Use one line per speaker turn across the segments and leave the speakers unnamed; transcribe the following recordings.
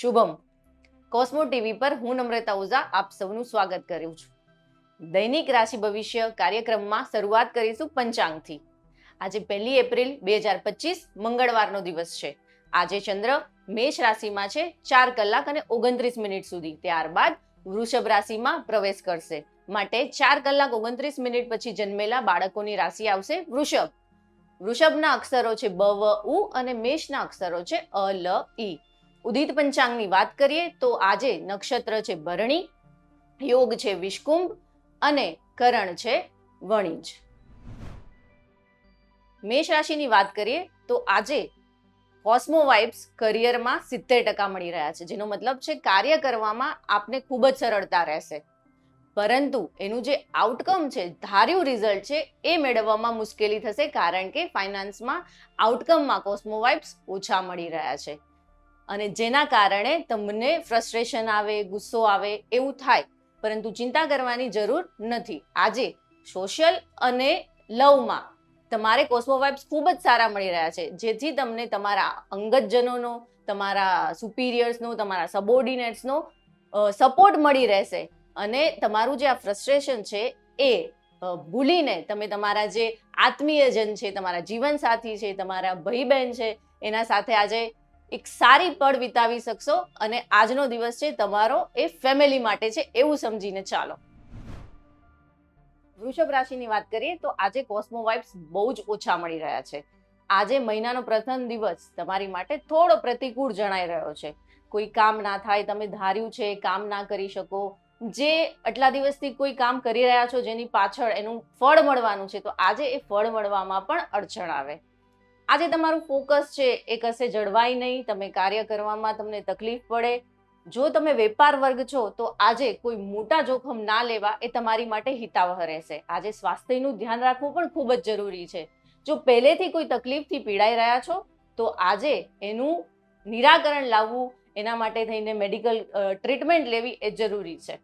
Shubham. કોસ્મો TV પર હું નમ્રતા ઓઝા આપ સૌનું સ્વાગત કરું છું. દૈનિક રાશિ ભવિષ્ય કાર્યક્રમમાં શરૂઆત કરીશું પંચાંગથી. આજે પહેલી એપ્રિલ બે હજાર પચીસ, મંગળવારનો દિવસ છે. આજે ચંદ્ર મેષ રાશિમાં છે, ચાર કલાક અને ઓગણત્રીસ મિનિટ સુધી. ત્યારબાદ વૃષભ રાશિમાં પ્રવેશ કરશે. માટે ચાર કલાક ઓગણત્રીસ મિનિટ પછી જન્મેલા બાળકોની રાશિ આવશે વૃષભ. વૃષભના અક્ષરો છે બ, વ, ઉ અને મેષના અક્ષરો છે અ, લ, ઈ. ઉદિત પંચાંગની વાત કરીએ તો આજે નક્ષત્ર છે ભરણી, યોગ છે વિષ્કુંભ અને કરણ છે વણિજ. મેષ રાશિની વાત કરીએ તો આજે કોસ્મો વાઇબ્સ કરિયરમાં સિત્તેર ટકા મળી રહ્યા છે, જેનો મતલબ છે કાર્ય કરવામાં આપને ખૂબ જ સરળતા રહેશે. પરંતુ એનું જે આઉટકમ છે, ધાર્યું રિઝલ્ટ છે, એ મેળવવામાં મુશ્કેલી થશે, કારણ કે ફાઇનાન્સમાં આઉટકમમાં કોસ્મો વાઇબ્સ ઓછા મળી રહ્યા છે. અને જેના કારણે તમને ફ્રસ્ટ્રેશન આવે, ગુસ્સો આવે, એવું થાય. પરંતુ ચિંતા કરવાની જરૂર નથી. આજે સોશિયલ અને લવમાં તમારે કોસ્મો વાઇબ્સ ખૂબ જ સારા મળી રહ્યા છે. જેથી તમને તમારા અંગતજનોનો, તમારા સુપિરિયર્સનો તમારા સબોર્ડિનેટ્સનો સપોર્ટ મળી રહેશે. અને તમારું જે આ ફ્રસ્ટ્રેશન છે એ ભૂલીને તમે તમારા જે આત્મીયજન છે, તમારા જીવનસાથી છે, તમારા ભાઈ બહેન છે, એના સાથે આજે એક સારી પળ વિતાવી શકશો અને આજનો દિવસ છે તમારો એ ફેમિલી માટે છે એવું સમજીને ચાલો. વૃષભ રાશિની વાત કરીએ તો આજે કોસ્મો વાઇબ્સ બહુ જ ઓછા મળી રહ્યા છે. આજે મહિનાનો પ્રથમ દિવસ તમારી માટે થોડો પ્રતિકૂળ જણાઈ રહ્યો છે. કોઈ કામ ના થાય, તમે ધાર્યું છે, કામ ના કરી શકો. જે આટલા દિવસથી કોઈ કામ કરી રહ્યા છો જેની પાછળ એનું ફળ મળવાનું છે, તો આજે એ ફળ મળવામાં પણ અડચણ આવે. આજે તમારું ફોકસ છે એ કશે જળવાય નહીં, તમે કાર્ય કરવામાં તમને તકલીફ પડે. જો તમે વેપાર વર્ગ છો, તો આજે કોઈ મોટા જોખમ ના લેવા એ તમારી માટે હિતાવહ રહેશે. આજે સ્વાસ્થ્યનું ધ્યાન રાખવું પણ ખૂબ જ જરૂરી છે. જો પહેલેથી કોઈ તકલીફથી પીડાઈ રહ્યા છો, તો આજે એનું નિરાકરણ લાવવું, એના માટે થઈને મેડિકલ ટ્રીટમેન્ટ લેવી એ જરૂરી છે.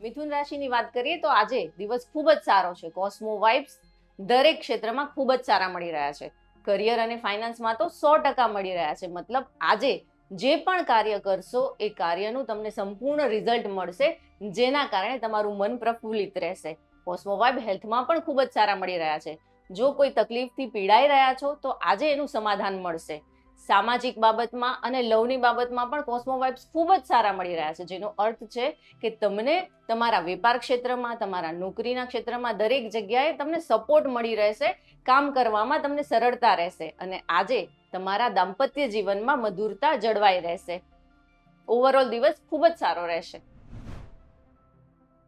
મિથુન રાશિની વાત કરીએ તો આજે દિવસ ખૂબ જ સારો છે. કોસ્મો વાઇબ્સ દરેક ક્ષેત્રમાં ખૂબ જ સારા મળી રહ્યા છે. કરિયર અને ફાઇનાન્સમાં તો સો ટકા મળી રહ્યા છે. મતલબ આજે જે પણ કાર્ય કરશો, એ કાર્યનું તમને સંપૂર્ણ રિઝલ્ટ મળશે, જેના કારણે તમારું મન પ્રફુલ્લિત રહેશે. કોસ્મોવાઇબ હેલ્થમાં પણ ખૂબ જ સારા મળી રહ્યા છે. જો કોઈ તકલીફથી પીડાઈ રહ્યા છો, તો આજે એનું સમાધાન મળશે. સામાજિક બાબતમાં અને લવની બાબતમાં પણ કોસ્મો વાઇબ્સ ખૂબ જ સારા મળી રહ્યા છે. જેનો અર્થ છે કે તમને તમારા વેપાર ક્ષેત્રમાં, તમારા નોકરીના ક્ષેત્રમાં દરેક જગ્યાએ તમને સપોર્ટ મળી રહેશે, કામ કરવામાં તમને સરળતા રહેશે અને આજે તમારા દાંપત્ય જીવનમાં મધુરતા જળવાઈ રહેશે. ઓવરઓલ દિવસ ખૂબ જ સારો રહેશે.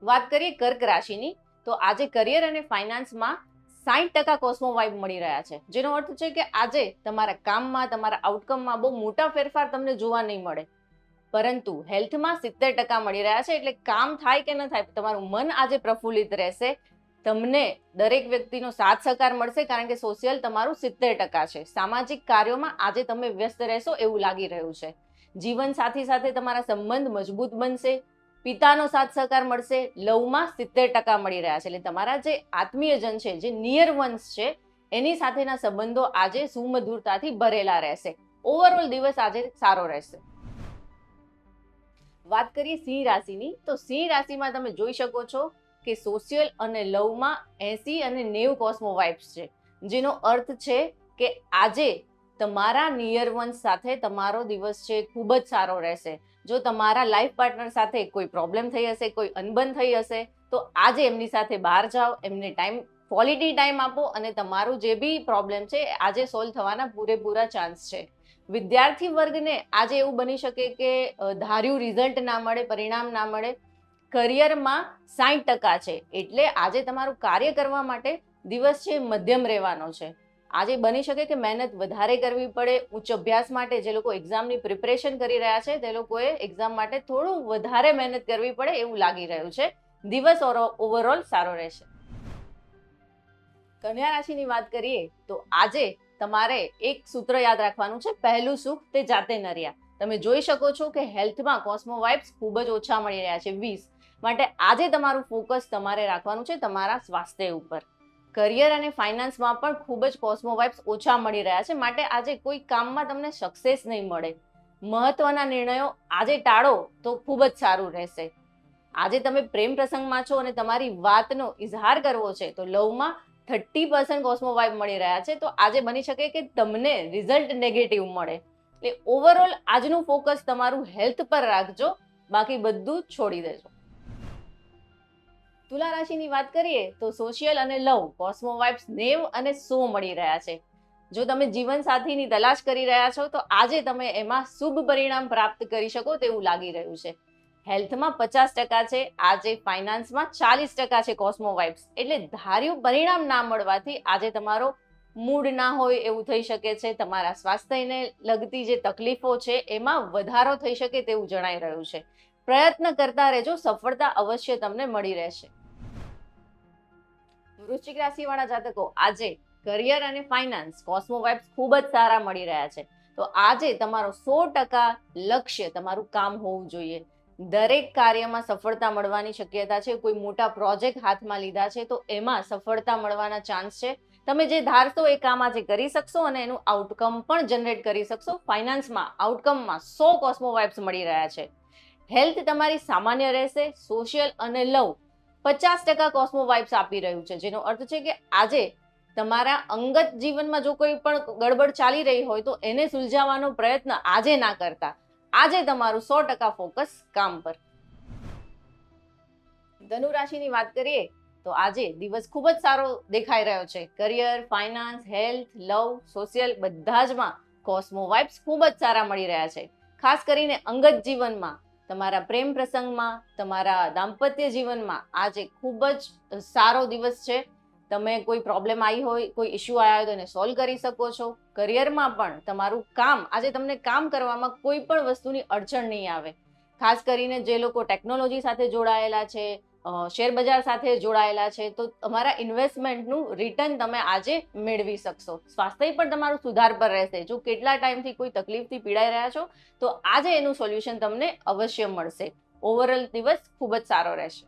વાત કરીએ કર્ક રાશિની, તો આજે કરિયર અને ફાઇનાન્સમાં સાઠ ટકા કોસ્મો વાઇબ મળી રહ્યા છે. જેનો અર્થ છે કે આજે તમારા કામમાં, તમારા આઉટકમમાં બહુ મોટા ફેરફાર તમને જોવા નહીં મળે. પરંતુ હેલ્થમાં સિત્તેર ટકા મળી રહ્યા છે એટલે કામ થાય કે ન થાય તમારું મન આજે પ્રફુલ્લિત રહેશે. તમને દરેક વ્યક્તિનો સાથ સહકાર મળશે કારણ કે સોશિયલ તમારું સિત્તેર ટકા છે. સામાજિક કાર્યોમાં આજે તમે વ્યસ્ત રહેશો એવું લાગી રહ્યું છે. જીવન સાથી સાથે તમારા સંબંધ મજબૂત બનશે. પિતાનો સાથ સહકાર મળશે, લવમાં સિત્તેર ટકા મળી રહ્યા છે. એટલે તમારા જે આત્મીયજન છે, જે નિયર વંશ છે, એની સાથેના સંબંધો આજે સુમધુરતાથી ભરેલા રહેશે. ઓવરઓલ દિવસ આજે સારો રહેશે. વાત કરીએ સિંહ રાશિની, તો સિંહ રાશિમાં તમે જોઈ શકો છો કે સોશિયલ અને લવમાં એસી અને નેવ કોસ્મો વાઇબ્સ છે. જેનો અર્થ છે કે આજે તમારા નિયર વન સાથે તમારો દિવસ છે, ખૂબ જ સારો રહેશે. જો તમારા લાઈફ પાર્ટનર સાથે કોઈ પ્રોબ્લેમ થઈ હશે, કોઈ અનબન થઈ હશે, તો આજે એમની સાથે બહાર જાઓ, એમને ટાઈમ ક્વોલિટી ટાઈમ આપો અને તમારું જે બી પ્રોબ્લેમ છે, આજે સોલ્વ થવાના પૂરેપૂરા ચાન્સ છે. વિદ્યાર્થી વર્ગને આજે એવું બની શકે કે ધાર્યું રિઝલ્ટ ના મળે, પરિણામ ના મળે. કરિયરમાં સાઠ ટકા છે, એટલે આજે તમારું કાર્ય કરવા માટે દિવસ છે મધ્યમ રહેવાનો છે. આજે બની શકે કે મહેનત વધારે કરવી પડે, ઉચ્ચ અભ્યાસ માટે જે લોકો એક્ઝામની પ્રિપરેશન કરી રહ્યા છે, તે લોકોએ એક્ઝામ માટે થોડું વધારે મહેનત કરવી પડે એવું લાગી રહ્યું છે. દિવસ ઓવરઓલ સારો રહેશે. કન્યા રાશિની વાત કરીએ, તો આજે તમારે એક સૂત્ર યાદ રાખવાનું છે, પહેલું સુખ તે જાતે નર્યા. તમે જોઈ શકો છો કે હેલ્થમાં કોસ્મો વાઇબ્સ ખૂબ જ ઓછા મળી રહ્યા છે, વીસ. માટે આજે તમારું ફોકસ તમારે રાખવાનું છે તમારા સ્વાસ્થ્ય ઉપર. કરિયર અને ફાઇનાન્સમાં પણ ખૂબ જ કોસ્મો વાઇબ્સ ઓછા મળી રહ્યા છે. માટે આજે કોઈ કામમાં તમને સક્સેસ નહીં મળે. મહત્વના નિર્ણયો આજે ટાળો તો ખૂબ જ સારું રહેશે. આજે તમે પ્રેમ પ્રસંગમાં છો અને તમારી વાતનો ઇઝહાર કરવો છે તો લવમાં થર્ટી પર્સન્ટ કોસ્મો વાઇબ મળી રહ્યા છે. તો આજે બની શકે કે તમને રિઝલ્ટ નેગેટિવ મળે. એટલે ઓવરઓલ આજનું ફોકસ તમારું હેલ્થ પર રાખજો. બાકી બધું છોડી દેજો. તુલા રાશિની વાત કરીએ તો સોશિયલ અને લવ કોસ્મો વાઇબ્સ નેવ અને સો મળી રહ્યા છે. જો તમે જીવન સાથીની તલાશ કરી રહ્યા છો, તો આજે તમે એમાં શુભ પરિણામ પ્રાપ્ત કરી શકો તેવું લાગી રહ્યું છે. હેલ્થમાં પચાસ ટકા છે, આજે ફાઇનાન્સમાં ચાલીસ ટકા છે કોસ્મો વાઇબ્સ એટલે ધાર્યું પરિણામ ના મળવાથી આજે તમારો મૂડ ના હોય એવું થઈ શકે છે, તમારા સ્વાસ્થ્યને લગતી જે તકલીફો છે એમાં વધારો થઈ શકે તેવું જણાઈ રહ્યું છે. પ્રયત્ન કરતા રહેજો, સફળતા અવશ્ય તમને મળી રહેશે. વૃશ્ચિક રાશિવાળા જાતકો, આજે કરિયર અને ફાઇનાન્સ કોસ્મો વાઇબ્સ ખૂબ જ સારા મળી રહ્યા છે. તો આજે તમારો સો ટકા લક્ષ્ય તમારું કામ હોવું જોઈએ. દરેક કાર્યમાં સફળતા મળવાની શક્યતા છે. કોઈ મોટા પ્રોજેક્ટ હાથમાં લીધા છે, તો એમાં સફળતા મળવાના ચાન્સ છે. તમે જે ધારશો એ કામ આજે કરી શકશો અને એનું આઉટકમ પણ જનરેટ કરી શકશો. ફાઇનાન્સમાં આઉટકમમાં સો કોસ્મો વાઇબ્સ મળી રહ્યા છે. હેલ્થ તમારી સામાન્ય રહેશે. સોશિયલ અને લવ પચાસ ટકા કોસ્મો વાઇબ્સ આપી રહ્યું છે. જેનો અર્થ છે કે આજે તમારા અંગત જીવનમાં જો કોઈ પણ ગડબડ ચાલી રહી હોય તો એને સુલઝાવવાનો પ્રયત્ન આજે ના કરતા. આજે તમારું સો ટકા ફોકસ કામ પર. ધનુ રાશિની વાત કરીએ તો આજે દિવસ ખૂબ જ સારો દેખાઈ રહ્યો છે. Career finance health love social બધા જમાં કોસ્મો વાઇબ્સ ખૂબ જ સારા મળી રહ્યા છે. ખાસ કરીને અંગત જીવનમાં તમારા પ્રેમ પ્રસંગમાં, તમારા દાંપત્ય જીવનમાં આજે ખૂબ જ સારો દિવસ છે. તમે કોઈ પ્રોબ્લેમ આવી હોય, કોઈ ઇશ્યુ આવ્યા હોય તો એને સોલ્વ કરી શકો છો. કરિયરમાં પણ તમારું કામ, આજે તમને કામ કરવામાં કોઈ પણ વસ્તુની અડચણ નહીં આવે. ખાસ કરીને જે લોકો ટેકનોલોજી સાથે જોડાયેલા છે શેર બજાર સાથે જોડાયેલા છે, તો તમારા ઇન્વેસ્ટમેન્ટનું રિટર્ન તમે આજે મેળવી શકશો. સ્વાસ્થ્ય પણ તમારું સુધાર પર રહેશે. જો કેટલા ટાઈમથી કોઈ તકલીફથી પીડાઈ રહ્યા છો, તો આજે એનું સોલ્યુશન તમને અવશ્ય મળશે. ઓવરઓલ દિવસ ખૂબ જ સારો રહેશે.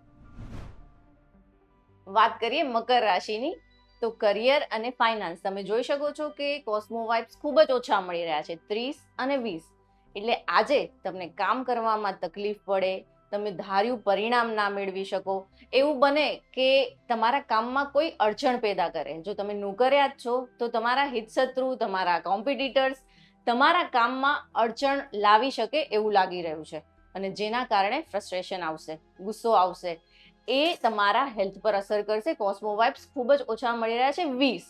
વાત કરીએ મકર રાશિની, તો કરિયર અને ફાઇનાન્સ તમે જોઈ શકો છો કે કોસ્મો વાઇબ્સ ખૂબ જ ઓછા મળી રહ્યા છે, ત્રીસ અને વીસ. એટલે આજે તમને કામ કરવામાં તકલીફ પડે તમે ધાર્યું પરિણામ ના મેળવી શકો. એવું બને કે તમારા કામમાં કોઈ અડચણ પેદા કરે. જો તમે નોકરિયાત છો, તો તમારા હિતશત્રુ, તમારા કોમ્પિટિટર્સ તમારા કામમાં અડચણ લાવી શકે એવું લાગી રહ્યું છે. અને જેના કારણે ફ્રસ્ટ્રેશન આવશે, ગુસ્સો આવશે. એ તમારા હેલ્થ પર અસર કરશે. કોસ્મો વાઇબ્સ ખૂબ જ ઓછા મળી રહ્યા છે. વીસ.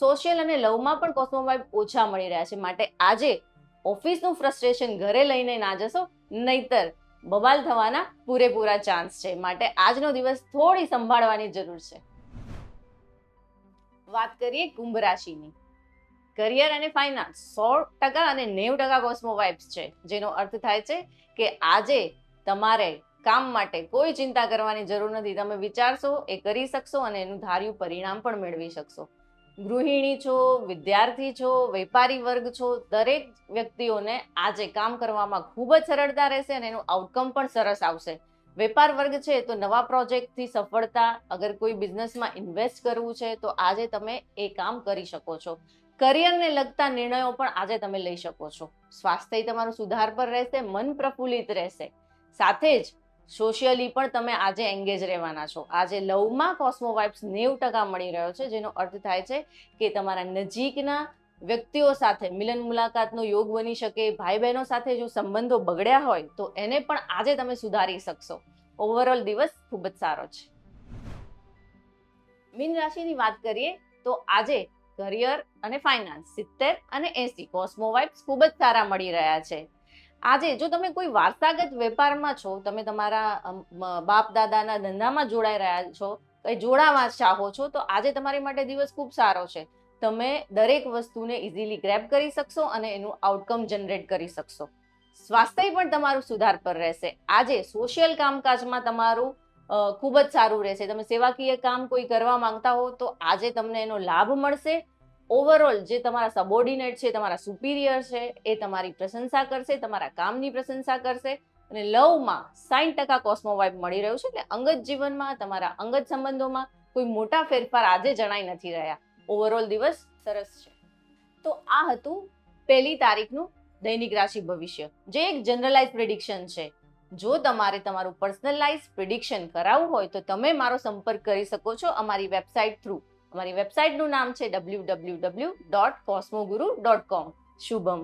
સોશિયલ અને લવમાં પણ કોસ્મો વાઇબ ઓછા મળી રહ્યા છે. માટે આજે ઓફિસનું ફ્રસ્ટ્રેશન ઘરે લઈને ના જશો. નહીતર બબાલ થવાના પૂરેપૂરા ચાન્સ છે. માટે આજનો દિવસ થોડી સંભાળવાની જરૂર છે. વાત કરીએ કુંભ રાશિની. કરિયર અને ફાઇનાન્સ સો ટકા અને નેવું ટકા કોસ્મો વાઇબ્સ છે. જેનો અર્થ થાય છે કે આજે તમારે કામ માટે કોઈ ચિંતા કરવાની જરૂર નથી. તમે વિચારશો, એ કરી શકશો અને એનું ધાર્યું પરિણામ પણ મેળવી શકશો. ગૃહિણી છો, વિદ્યાર્થી છો, વેપારી વર્ગ છો, દરેક વ્યક્તિઓને આજે કામ કરવામાં ખૂબ જ સરળતા રહેશે અને એનું આઉટકમ પણ સરસ આવશે. વેપાર વર્ગ છે તો નવા પ્રોજેક્ટથી સફળતા, અગર કોઈ બિઝનેસમાં ઇન્વેસ્ટ કરવું છે તો આજે તમે એ કામ કરી શકો છો. કરિયરને લગતા નિર્ણયો પણ આજે તમે લઈ શકો છો. સ્વાસ્થ્ય તમારું સુધાર પર રહેશે, મન પ્રફુલ્લિત રહેશે. સાથે જ સોશિયલી પણ તમે આજે એન્ગેજ રહેવાના છો. આજે લવમાં કોસ્મો વાઇબ્સ નેવું ટકા મળી રહ્યો છે, જેનો અર્થ થાય છે કે તમારા નજીકના વ્યક્તિઓ સાથે મિલન મુલાકાતનો યોગ બની શકે ભાઈ બહેનો સાથે જો સંબંધો બગડ્યા હોય, તો એને પણ આજે તમે સુધારી શકશો. ઓવરઓલ દિવસ ખૂબ જ સારો છે. મીન રાશિની વાત કરીએ, તો આજે કરિયર અને ફાઇનાન્સ સિત્તેર અને એસી કોસ્મો વાઇબ્સ ખૂબ જ સારા મળી રહ્યા છે. આજે જો તમે કોઈ વારસાગત વેપારમાં છો, તમે તમારા બાપ દાદાના ધંધામાં જોડાઈ રહ્યા છો, કંઈ જોડાવા ચાહો છો, તો આજે તમારી માટે દિવસ ખૂબ સારો છે. તમે દરેક વસ્તુને ઇઝીલી ગ્રેબ કરી શકશો અને એનું આઉટકમ જનરેટ કરી શકશો. સ્વાસ્થ્ય પણ તમારું સુધાર પર રહેશે. આજે સોશિયલ કામકાજમાં તમારું ખૂબ જ સારું રહેશે. તમે સેવાકીય કામ કોઈ કરવા માંગતા હો, તો આજે તમને એનો લાભ મળશે. ઓવરઓલ જે તમારા સબોર્ડિનેટ છે, તમારા સુપિરિયર છે, એ તમારી પ્રશંસા કરશે, તમારા કામની પ્રશંસા કરશે અને લવમાં સાઈઠ ટકા કોસ્મોવાઇબ મળી રહ્યું છે. એટલે અંગત જીવનમાં, તમારા અંગત સંબંધોમાં કોઈ મોટા ફેરફાર આજે જણાઈ નથી રહ્યા. ઓવરઓલ દિવસ સરસ છે. તો આ હતું પહેલી તારીખનું દૈનિક રાશિ ભવિષ્ય. જે એક જનરલાઇઝ પ્રિડિક્શન છે. જો તમારે તમારું પર્સનલાઇઝ પ્રિડિક્શન કરાવવું હોય તો તમે મારો સંપર્ક કરી શકો છો અમારી વેબસાઇટ થ્રુ અમારી વેબસાઇટનું નામ છે W W W dot cosmoguru dot com Shubham.